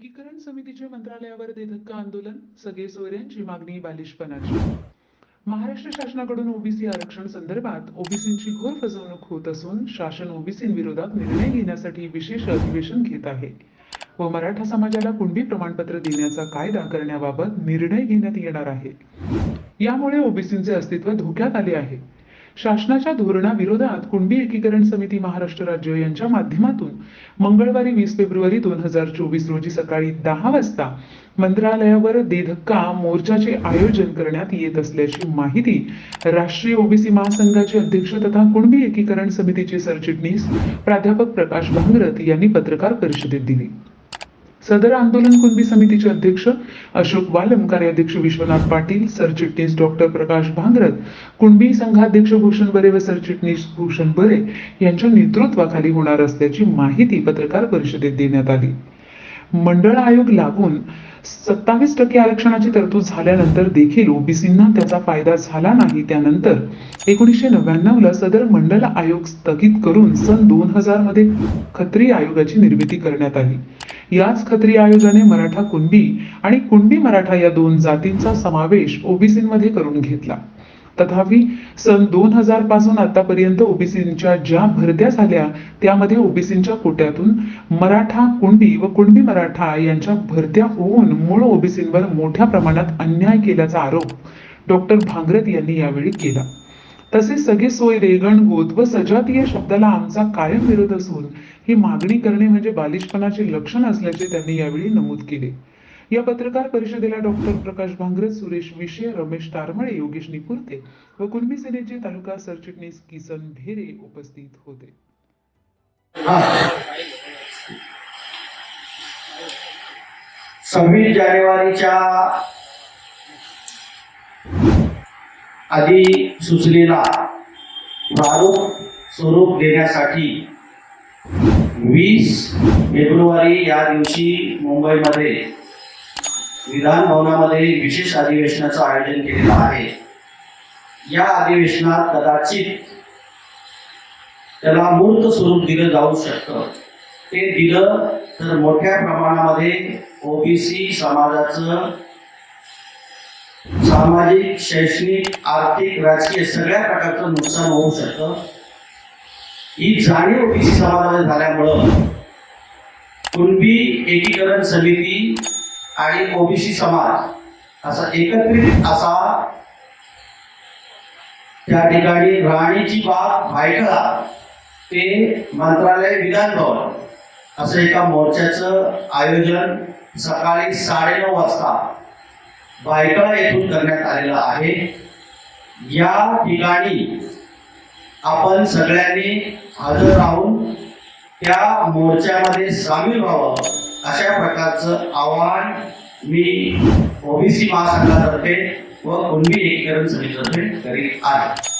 एकीकरण समितीच्या मंत्रालयावर देधक्का आंदोलन सगळे सोयऱ्यांची मागणी बालिशपणाची. महाराष्ट्र शासनाकडून ओबीसी आरक्षण संदर्भात ओबीसींची घोर फसवणूक होत असून शासन ओबीसींविरोधात निर्णय घेण्यासाठी विशेष अधिवेशन घेत आहे. व मराठा समाजाला कुणबी प्रमाणपत्र देण्याचा कायदा करण्याबाबत निर्णय घेण्यात येणार आहे. यामुळे ओबीसींचे अस्तित्व धोक्यात आले आहे. शासनाच्या धोरणाविरोधात कुणबी एकीकरण समिती महाराष्ट्र राज्य यांच्या माध्यमातून मंगळवारी वीस फेब्रुवारी दोन हजार चोवीस रोजी सकाळी दहा वाजता मंत्रालयावर देधक्का मोर्चाचे आयोजन करण्यात येत असल्याची माहिती राष्ट्रीय ओबीसी महासंघाचे अध्यक्ष तथा कुणबी एकीकरण समितीचे सरचिटणीस प्राध्यापक प्रकाश भांगरथ यांनी पत्रकार परिषदेत दिली. सदर आंदोलन कुणबी समितीचे अध्यक्ष अशोक वालम कार्याध्यक्ष विश्वनाथ पाटील सरचिटणीस डॉक्टर प्रकाश भांगरत कुणबी संघाध्यक्ष भूषण बरे व सरचिटणीस भूषण बरे यांच्या नेतृत्वाखाली होणार असल्याची माहिती पत्रकार परिषदेत देण्यात आली. मंडळ आयोग लागून सत्तावीस टक्के आरक्षणाची तरतूद झाल्यानंतर देखील ओबीसींना त्याचा फायदा झाला नाही. त्यानंतर एकोणीसशे नव्याण्णवला सदर मंडळ आयोग स्थगित करून सन दोन हजारमध्ये खत्री आयोगाची निर्मिती करण्यात आली. याच खत्री आयोगाने मराठा कुणबी आणि कुणबी मराठा या दोन जातींचा समावेश ओबीसींमध्ये करून घेतला. तथापि सन दोन हजारपासून आतापर्यंत ओबीसींच्या ज्या भरत्या झाल्या त्यामध्ये ओबीसींच्या कोट्यातून मराठा कुणबी व कुणबी मराठा यांच्या भरत्या होऊन मूळ ओबीसींवर मोठ्या प्रमाणात अन्याय केल्याचा आरोप डॉक्टर भांगरत यांनी यावेळी केला. तसेच सगळे सोय रेगणगोत व सजातीय शब्दाला आमचा कायम विरोध असून ही मागणी करणे म्हणजे बालिशपणाचे लक्षण असल्याचे त्यांनी यावेळी नमूद केले. या पत्रकार परिषदेला डॉक्टर प्रकाश भांगरे सुरेश विषय रमेश तारमळे योगेश निपुरते व कुणबी सेनेचे तालुका सरचिटणीस किसन भेरे उपस्थित होते. सव्वीस जानेवारीच्या आधी सुचलेला प्रारूप स्वरूप देण्यासाठी वीस फेब्रुवारी या दिवशी मुंबईमध्ये विधान भवनामध्ये विशेष अधिवेशनाचं आयोजन केलेलं आहे. या अधिवेशनात कदाचित त्याला मूर्त स्वरूप दिलं जाऊ शकतं. ते दिलं तर मोठ्या प्रमाणामध्ये ओबीसी समाजाचं सामाजिक शैक्षणिक आर्थिक राजकीय सगळ्या प्रकारचं नुकसान होऊ शकतं. ही जाणीव ओबीसी समाजामध्ये झाल्यामुळं कुणबी एकीकरण समिती आणि ओबीसी समाज असा एकत्रित असा त्या ठिकाणी राणीची बाग भायखळा ते मंत्रालय विधान भवन असं एका मोर्चाचं आयोजन सकाळी साडेनऊ वाजता भायखळा येथून करण्यात आलेलं आहे. या ठिकाणी आपण सगळ्यांनी हजर राहून त्या मोर्चामध्ये सामील व्हावं. अशा प्रकारचं आव्हान मी ओबीसी महासंघातर्फे व कुणबी एकीकरण समितीतर्फे करीत आहे.